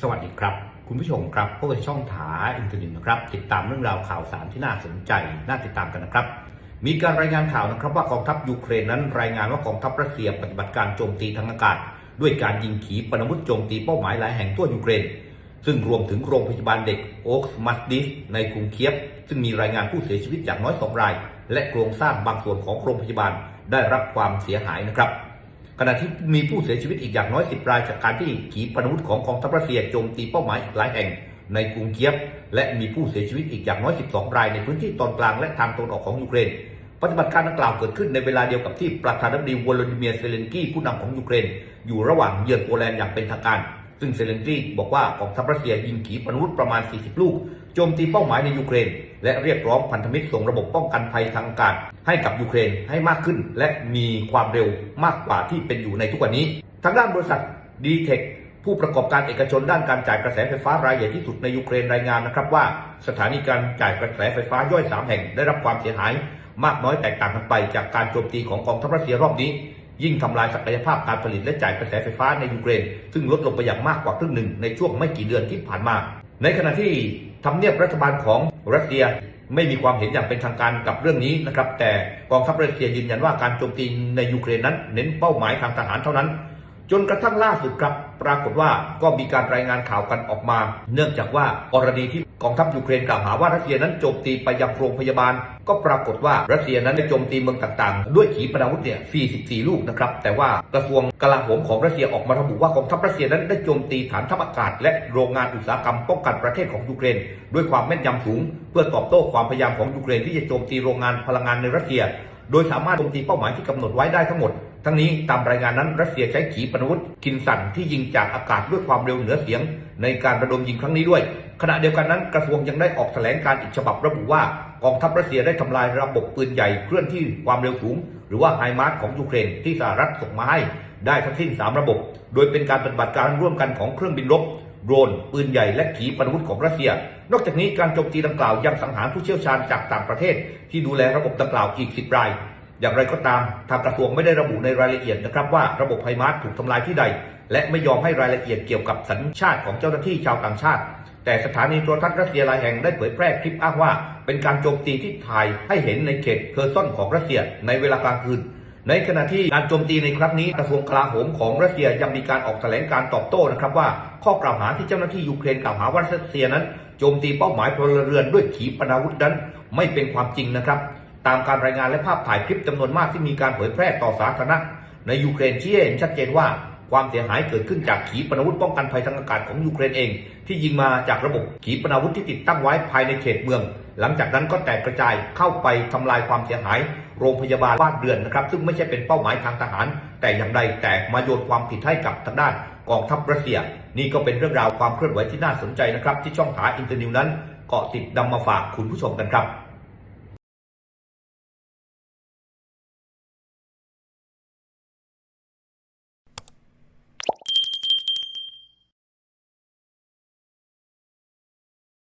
สวัสดีครับ คุณผู้ชมครับพบกับช่องถาอินเทอร์เน็ตนะครับ ติดตามเรื่องราวข่าวสารที่น่าสนใจน่าติดตามกันนะครับ มีการรายงานข่าวนะครับว่ากองทัพยูเครนนั้นรายงานว่ากองทัพรัสเซียปฏิบัติการโจมตีทางอากาศ ด้วยการยิงขีปนาวุธโจมตีเป้าหมายหลายแห่งทั่วยูเครน ซึ่งรวมถึงโรงพยาบาลเด็กโอ๊กส์มัสดิสในกรุงเคียฟซึ่งมีรายงานผู้เสียชีวิตอย่างน้อยสองราย และโครงสร้างบางส่วนของโรงพยาบาลได้รับความเสียหายนะครับ ขณะที่มีผู้เสียชีวิตอีกอย่างน้อย 10 รายจากการที่ขีปนาวุธของกองทัพรัสเซียโจมตีเป้าหมายอีกหลายแห่งในกรุงเคียฟ และมีผู้เสียชีวิตอีกอย่างน้อย 12 รายในพื้นที่ตอนกลางและทางตะวันออกของยูเครน ปฏิบัติการดังกล่าวเกิดขึ้นในเวลาเดียวกับที่ประธานาธิบดีวลาดิเมียร์เซเลนกี้ผู้นำของยูเครน อยู่ระหว่างเยือนโปแลนด์อย่างเป็นทางการ ซึ่งเซเลนสกี้บอกว่ากองทัพรัสเซียยิงขีปนาวุธประมาณ 40 ลูก โจมตีเป้าหมายในยูเครน และเรียกร้องพันธมิตรส่งระบบป้องกันภัยทางอากาศให้กับยูเครนให้มากขึ้น และมีความเร็วมากกว่าที่เป็นอยู่ในทุกวันนี้ ทางด้านบริษัทดีเทคผู้ประกอบการเอกชนด้านการจ่ายกระแสไฟฟ้ารายใหญ่ที่สุดในยูเครนรายงานนะครับว่า สถานีการจ่ายกระแสไฟฟ้าย่อยสามแห่งได้รับความเสียหาย มากน้อยแตกต่างกันไปจากการโจมตีของกองทัพรัสเซียรอบนี้ ยิ่งทำลายศักยภาพการผลิตและจ่ายกระแสไฟฟ้าในยูเครน ซึ่งลดลงไปอย่างมากกว่าครึ่งหนึ่งในช่วงไม่กี่เดือนที่ผ่านมา ในขณะที่ทำเนียบรัฐบาลของรัสเซียไม่มีความเห็นอย่างเป็นทางการกับเรื่องนี้นะครับ แต่กองทัพรัสเซียยืนยันว่าการโจมตีในยูเครนนั้น เน้นเป้าหมายทางทหารเท่านั้น จนกระทั่งล่าสุดครับ ปรากฏว่าก็มีการรายงานข่าวกันออกมา เนื่องจากว่ากรณีที่กองทัพยูเครนกล่าวหาว่ารัสเซียนั้นโจมตีไปยังโรงพยาบาล ก็ปรากฏว่ารัสเซียนั้นได้โจมตีเมืองต่างๆ ด้วยขีปนาวุธเนี่ย 44 ลูกนะครับ แต่ว่ากระทรวงกลาโหมของรัสเซียออกมาระบุว่ากองทัพรัสเซียนั้นได้โจมตีฐานทัพอากาศ และโรงงานอุตสาหกรรมป้องกันประเทศของยูเครน ด้วยความแม่นยำสูง เพื่อตอบโต้ความพยายามของยูเครนที่จะโจมตีโรงงานพลังงานในรัสเซีย โดยสามารถโจมตีเป้าหมายที่กำหนดไว้ได้ทั้งหมด ทั้งนี้ตามรายงานนั้นรัสเซียใช้ขีปนาวุธคินสันที่ยิงจากอากาศด้วยความเร็วเหนือเสียง ในการระดมยิงครั้งนี้ด้วย ขณะเดียวกันนั้นกระทรวงยังได้ออกแถลงการอีกฉบับระบุว่ากองทัพรัสเซียได้ทำลายระบบปืนใหญ่เคลื่อนที่ความเร็วสูง หรือว่าไฮมาร์สของยูเครนที่สหรัฐส่งมาให้ได้ทั้งสิ้น 3 ระบบ โดยเป็นการปฏิบัติการร่วมกันของเครื่องบินรบโดรนปืนใหญ่และขีปนาวุธของรัสเซีย นอกจากนี้การโจมตีดังกล่าวยังสังหารผู้เชี่ยวชาญจากต่างประเทศ ที่ดูแลระบบดังกล่าวอีก 10 ราย อย่างไรก็ตามทางกระทรวงไม่ได้ระบุในรายละเอียดนะครับว่าระบบไฮมาร์สถูกทำลายที่ใด และไม่ยอมให้รายละเอียดเกี่ยวกับสัญชาติของเจ้าหน้าที่ชาวต่างชาติ แต่สถานีโทรทัศน์รัสเซียรายแห่งได้เผยแพร่คลิปอ้างว่า เป็นการโจมตีที่ถ่ายให้เห็นในเขตเคอร์ซอนของรัสเซียในเวลากลางคืนในขณะที่การโจมตีในครั้งนี้กระทรวงกลาโหมของรัสเซียยังมีการออกแถลงการตอบโต้นะครับว่า ข้อกล่าวหาที่เจ้าหน้าที่ยูเครนกล่าวหาว่ารัสเซียนั้น โจมตีเป้าหมายพลเรือนด้วยขีปนาวุธนั้น ไม่เป็นความจริงนะครับ ตามการรายงานและภาพถ่ายคลิปจำนวนมากที่มีการเผยแพร่ต่อสาธารณะ ในยูเครนชี้ให้เห็นชัดเจนว่าความเสียหายเกิดขึ้นจากขีปนาวุธป้องกันภัยทางอากาศของยูเครนเอง ที่ยิงมาจากระบบขีปนาวุธที่ติดตั้งไว้ภายในเขตเมือง หลังจากนั้นก็แตกกระจายเข้าไปทำลายความเสียหาย โรงพยาบาลบ้านเรือนนะครับ ซึ่งไม่ใช่เป็นเป้าหมายทางทหาร แต่อย่างใดแต่มาโยนความผิดให้กับทางด้านกองทัพรัสเซีย นี่ก็เป็นเรื่องราวความเคลื่อนไหวที่น่าสนใจนะครับที่ช่องถาอินเตอร์นิวนั้นเกาะติดนำมาฝากคุณผู้ชมกันครับ